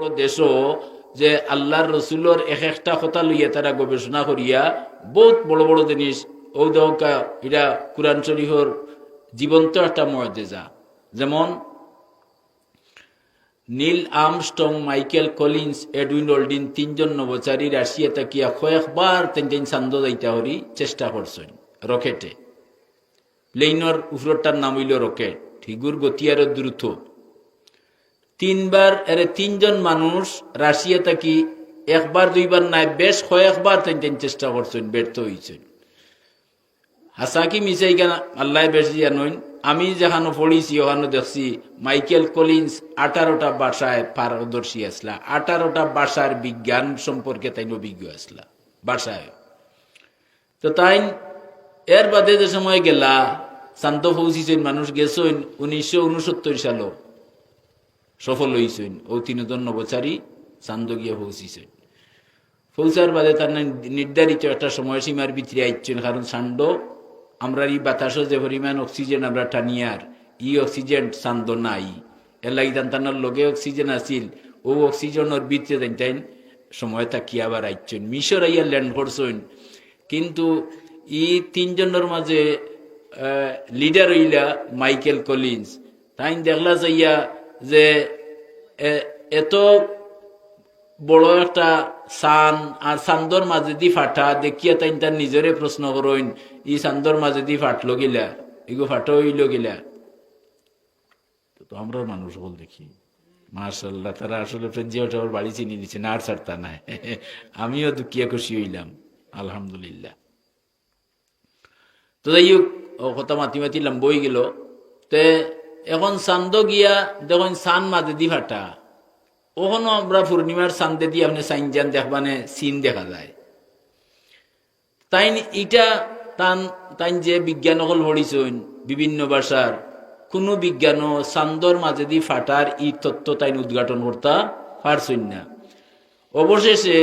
বড় দেশও যে আল্লাহর রসুলোর এক একটা কথা লইয়া তারা গবেষণা করিয়া বহুত বড় বড় জিনিস ও দৌকা এটা কোরআন শরীফর জীবন্ত একটা মর্যাদা। যেমন, Neil Armstrong Michael Collins Edwin Aldrin তিনজন নবচারী রাশিয়া তাকিয়া কয়েকবার তিন তিন চান্দ যাইতা হরি চেষ্টা করছেন, রকেটে। প্লেইনর উপরটার নাম হইল রকেট। ঠিগুর গতি আরও দ্রুত। তিনবার, এর তিনজন মানুষ রাশিয়া থাকি একবার, দুইবার নাই, বেশ কয়েকবার তিন চেষ্টা করছেন, ব্যর্থ হয়েছেন হাসাকি মিশাই কেন আল্লাহ বেশি জানুন আমি যেখানে পড়িছি, ওখানে দেখছি মাইকেল কলিন্স আঠারোটা ভাষায় পারদর্শী আসলা, আঠারোটা ভাষার বিজ্ঞান সম্পর্কে তাই অভিজ্ঞ আসলা, ভাষায়। তো তাই এর বাদে যে সময় গেলা শান্ত পৌঁছিছেন মানুষ গেছেন উনিশশো উনসত্তর সালও সফল হয়েছেন ও তিনজন নবচারী চান্দ গিয়ে পৌঁছিছেন। পৌঁছার বাদে তার নির্ধারিত একটা সময়সীমার ভিতরে আইছেন, কারণ চান্দ আমরা এই বাতাসও যে পরিমাণ অক্সিজেন আমরা টানিয়ার ই অক্সিজেন চান্দ নাই। এর লাগি তার লগে অক্সিজেন আছিল, ও অক্সিজেনের ভিতরে তাই সময় থাকি আবার আইছেন। মিশর আইয়া ল্যান্ড করছেন। কিন্তু ই তিনজনের মাঝে লিডার হইলা মাইকেল কলিন্স। তাই দেখলা যাইয়া যে এত বড় একটা সান আর সান্দর মাঝে দি ফাটা, দেখিয়া তাই তার নিজরে প্রশ্ন করইন ই সান্দর মাঝে দি ফাটলো গিলা? এগো ফাটো হইল গিলা? তো আমরা মানুষ বল দেখি। মার্শাল্লাহ তারা আসলে ফ্রেঞ্জিয়াটা ওর বাড়ি চিনি নিচ্ছে না, আর ছাড়তা নাই আমিও দুঃখিয়া খুশি হইলাম, আলহামদুলিল্লাহ। তো যাই হোক, ও কথা মাতি মাতি লম্বই গেল। তে এখন চান্দ গিয়া দেখুন সান মাঝে দি ফাটা আমরা পূর্ণিমার চান্দে দিয়ে আপনি সাইন যান দেখবানে সিন দেখা যায়। তাই ইটা তান তাই যে বিজ্ঞান অকল পড়িছইন বিভিন্ন ভাষার কোনো বিজ্ঞানও চান্দর মাঝেদি ফাটার ই তত্ত্ব তাই উদ্ঘাটন করতে পারছইন না। অবশেষে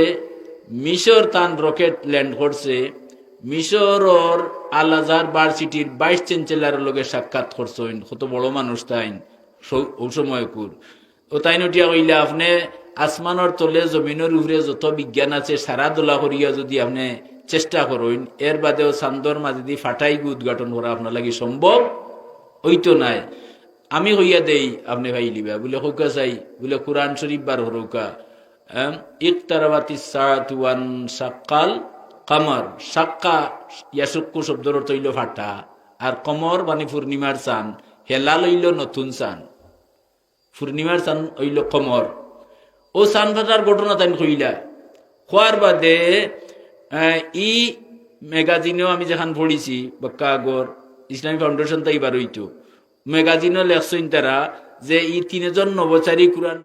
মিশর তান রকেট ল্যান্ড করছে মিশরর আল আজহার ভার্সিটির ভাইস চ্যান্সেলারের লগে সাক্ষাৎ করছেন কত বড় মানুষ তাইন, সৌ- ও সময়কুর। ও তাই নটিয়া কইলে, আপনি আসমানের তলে জমিনের উপরে যত বিজ্ঞান আছে সারা দোলা করিয়া যদি আপনি চেষ্টা করেন এর বাদেও চান্দর মাঝে দিয়ে ফাটাই গু উদ্ঘাটন করা আপনার লাগি সম্ভব? হইতো নাই। আমি হইয়া দেই, আপনি ভাই লিবা, বলে হৌকা চাই, বলে কোরআন শরীফ বার হরৌকা ইকতারাবাতি সাত ওয়ান সাক্কাল কামর, সাক্কা ইয়াসুক্কু শব্দর হইল ফাটা আর কমর মানে পূর্ণিমার চান হেলা লইল নতুন চান। পূর্ণিমার চান হইল কমর ও চান ফাটার ঘটনা তাই কইলা। খোয়ার বাদে ই ম্যাগাজিনেও আমি যেখান পড়িছি বক্কা আগর ইসলামী ফাউন্ডেশন তাই বার হইতো। ম্যাগাজিনও লেখছেন তারা যে ই তিনজন নবচারী কোরআন